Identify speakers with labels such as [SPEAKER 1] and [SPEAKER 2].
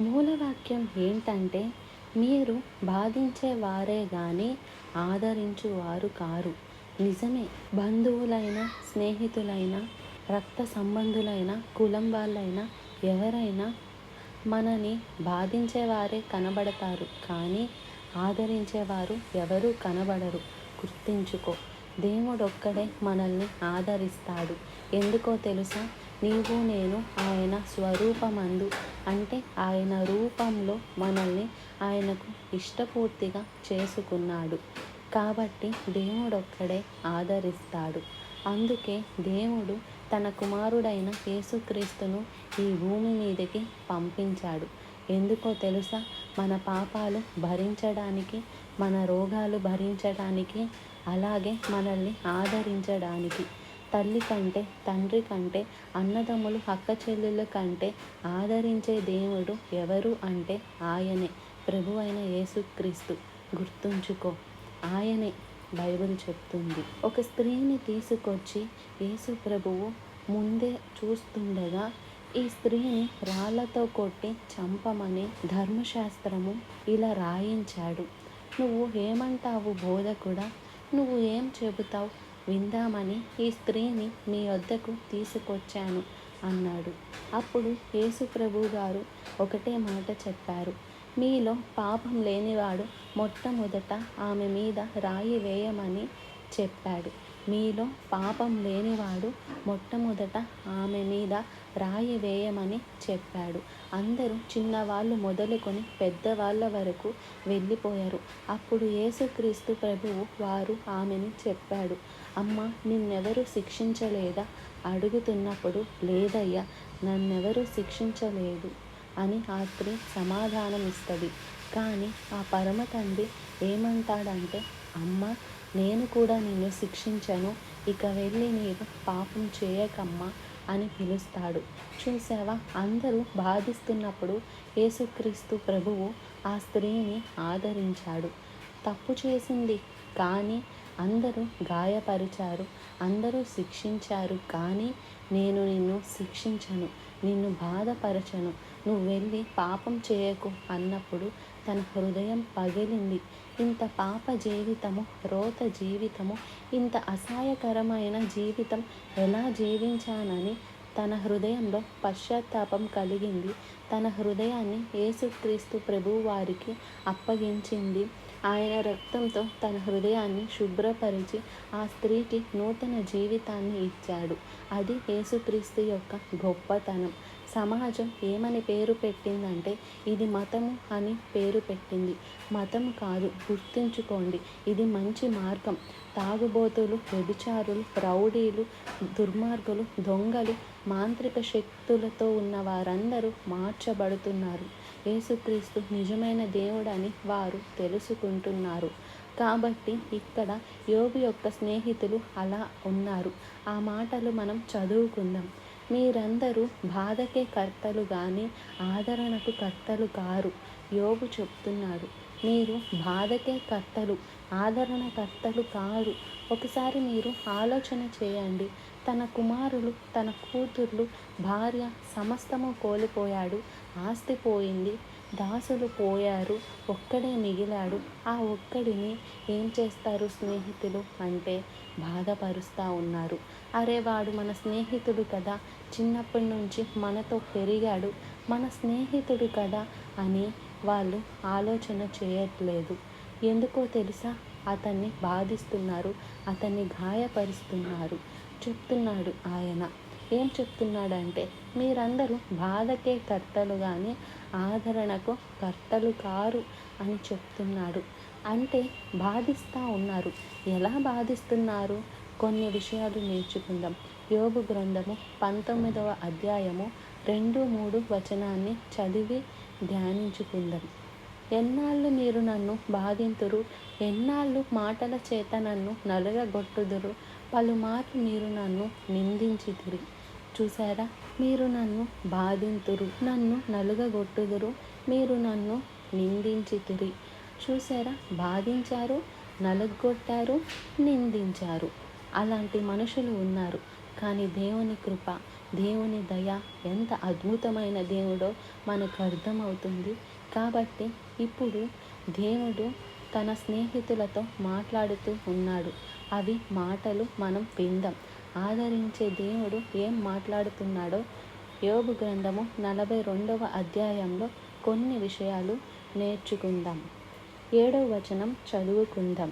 [SPEAKER 1] మూలవాక్యం ఏంటంటే మీరు బాధించేవారే కానీ ఆదరించువారు కారు. నిజమే బంధువులైన స్నేహితులైన రక్త సంబంధులైన కులం వాళ్ళైనా ఎవరైనా మనని బాధించేవారే కనబడతారు. కానీ ఆదరించేవారు ఎవరూ కనబడరు. గుర్తించుకో దేవుడొక్కడే మనల్ని ఆదరిస్తాడు. ఎందుకో తెలుసా? నీవు నేను ఆయన స్వరూపమందు. అంటే ఆయన రూపంలో మనల్ని ఆయనకు ఇష్టపూర్తిగా చేసుకున్నాడు. కాబట్టి దేవుడొక్కడే ఆదరిస్తాడు. అందుకే దేవుడు తన కుమారుడైన యేసుక్రీస్తును ఈ భూమి మీదకి పంపించాడు. ఎందుకో తెలుసా? మన పాపాలు భరించడానికి మన రోగాలు భరించడానికి అలాగే మనల్ని ఆదరించడానికి. తల్లి కంటే తండ్రి కంటే అన్నదమ్ములు అక్క చెల్లెళ్ళ కంటే ఆదరించే దేవుడు ఎవరు అంటే ఆయనే. ప్రభు అయిన యేసుక్రీస్తు. గుర్తుంచుకో ఆయనే బైబిల్ చెప్తుంది. ఒక స్త్రీని తీసుకొచ్చి యేసు ప్రభువు ముందే చూస్తుండగా ఈ స్త్రీని రాళ్ళతో కొట్టి చంపమని ధర్మశాస్త్రము ఇలా రాయించాడు. నువ్వు ఏమంటావు బోధకుడా? నువ్వు ఏం చెబుతావు? విందామని ఈ స్త్రీని మీ వద్దకు తీసుకొచ్చాను అన్నాడు. అప్పుడు యేసుప్రభు గారు ఒకటే మాట చెప్పారు. మీలో పాపం లేనివాడు మొట్టమొదట ఆమె మీద రాయి వేయమని చెప్పాడు. మీలో పాపం లేనివాడు మొట్టమొదట ఆమె మీద రాయి వేయమని చెప్పాడు. అందరూ చిన్నవాళ్ళు మొదలుకొని పెద్దవాళ్ళ వరకు వెళ్ళిపోయారు. అప్పుడు యేసుక్రీస్తు ప్రభువు వారు ఆమెని చెప్పాడు అమ్మ నిన్నెవరు శిక్షించలేదా? అడుగుతున్నప్పుడు లేదయ్యా నన్నెవరు శిక్షించలేదు అని ఆ స్త్రీ సమాధానం ఇస్తుంది కానీ ఆ పరమ తండ్రి ఏమంటాడంటే అమ్మ నేను కూడా నిన్ను శిక్షించను. ఇక వెళ్ళి నీవు పాపం చేయకమ్మా అని పిలుస్తాడు. చూసావా అందరూ బాధిస్తున్నప్పుడు యేసుక్రీస్తు ప్రభువు ఆ స్త్రీని ఆదరించాడు. తప్పు చేసింది కానీ అందరూ గాయపరిచారు. అందరూ శిక్షించారు కానీ నేను నిన్ను శిక్షించను. నిన్ను బాధపరచను. నువ్వు వెళ్ళి పాపం చేయకు అన్నప్పుడు తన హృదయం పగిలింది. ఇంత పాప జీవితము రోత జీవితము ఇంత అసహాయకరమైన జీవితం ఎలా జీవించానని తన హృదయంలో పశ్చాత్తాపం కలిగింది. తన హృదయాన్ని యేసుక్రీస్తు ప్రభువు వారికి అప్పగించింది. ఆయన రక్తంతో తన హృదయాన్ని శుభ్రపరిచి ఆ స్త్రీకి నూతన జీవితాన్ని ఇచ్చాడు. అది యేసుక్రీస్తు యొక్క గొప్పతనం. సమాజం ఏమని పేరు పెట్టిందంటే ఇది మతము అని పేరు పెట్టింది. మతం కాదు గుర్తుంచుకోండి ఇది మంచి మార్గం. తాగుబోతులు వ్యభిచారులు రౌడీలు దుర్మార్గులు దొంగలు మాంత్రిక శక్తులతో ఉన్న వారందరూ మార్చబడుతున్నారు. యేసుక్రీస్తు నిజమైన దేవుడని వారు తెలుసుకుంటున్నారు. కాబట్టి ఇక్కడ యోగు యొక్క స్నేహితులు అలా ఉన్నారు. ఆ మాటలు మనం చదువుకుందాం. మీరందరూ బాధకే కర్తలు కానీ ఆదరణకు కర్తలు కారు. యోగు చెప్తున్నాడు మీరు బాధకే కర్తలు ఆదరణ కర్తలు కారు. ఒకసారి మీరు ఆలోచన చేయండి. తన కుమారులు తన కూతుర్లు భార్య సమస్తము కోల్పోయాడు ఆస్తి పోయింది. దాసులు పోయారు ఒక్కడే మిగిలాడు. ఆ ఒక్కడిని ఏం చేస్తారు స్నేహితులు? అంటే బాధపరుస్తూ ఉన్నారు. అరే వాడు మన స్నేహితుడు కదా చిన్నప్పటి నుంచి మనతో పెరిగాడు మన స్నేహితుడు కదా అని వాళ్ళు ఆలోచన చేయట్లేదు. ఎందుకో తెలుసా? అతన్ని బాధిస్తున్నారు అతన్ని గాయపరుస్తున్నారు చెప్తున్నాడు ఆయన. ఏం చెప్తున్నాడంటే మీరందరూ బాధకే కర్తలు కానీ ఆదరణకు కర్తలు కారు అని చెప్తున్నాడు. అంటే బాధిస్తూ ఉన్నారు. ఎలా బాధిస్తున్నారు? కొన్ని విషయాలు నేర్చుకుందాం. యోగు గ్రంథము పంతొమ్మిదవ అధ్యాయము రెండు మూడు వచనాన్ని చదివి ధ్యానించుకుందాం. ఎన్నాళ్ళు మీరు నన్ను బాధింతురు? ఎన్నాళ్ళు మాటల చేత నన్ను నలుగగొట్టుదురు? పలుమార్లు మీరు నన్ను నిందించితిరి. చూసారా మీరు నన్ను బాధింతురు నన్ను నలుగగొట్టుదురు మీరు నన్ను నిందించితిరి. చూసారా బాధించారు నలుగొట్టారు నిందించారు. అలాంటి మనుషులు ఉన్నారు. కానీ దేవుని కృప దేవుని దయ ఎంత అద్భుతమైన దేవుడో మనకు అర్థమవుతుంది. కాబట్టి ఇప్పుడు దేవుడు తన స్నేహితులతో మాట్లాడుతూ ఉన్నాడు. అవి మాటలు మనం విందాం. ఆదరించే దేవుడు ఏం మాట్లాడుతున్నాడో? యోగు గ్రంథము నలభై రెండవ అధ్యాయంలో కొన్ని విషయాలు నేర్చుకుందాం. ఏడవ వచనం చదువుకుందాం.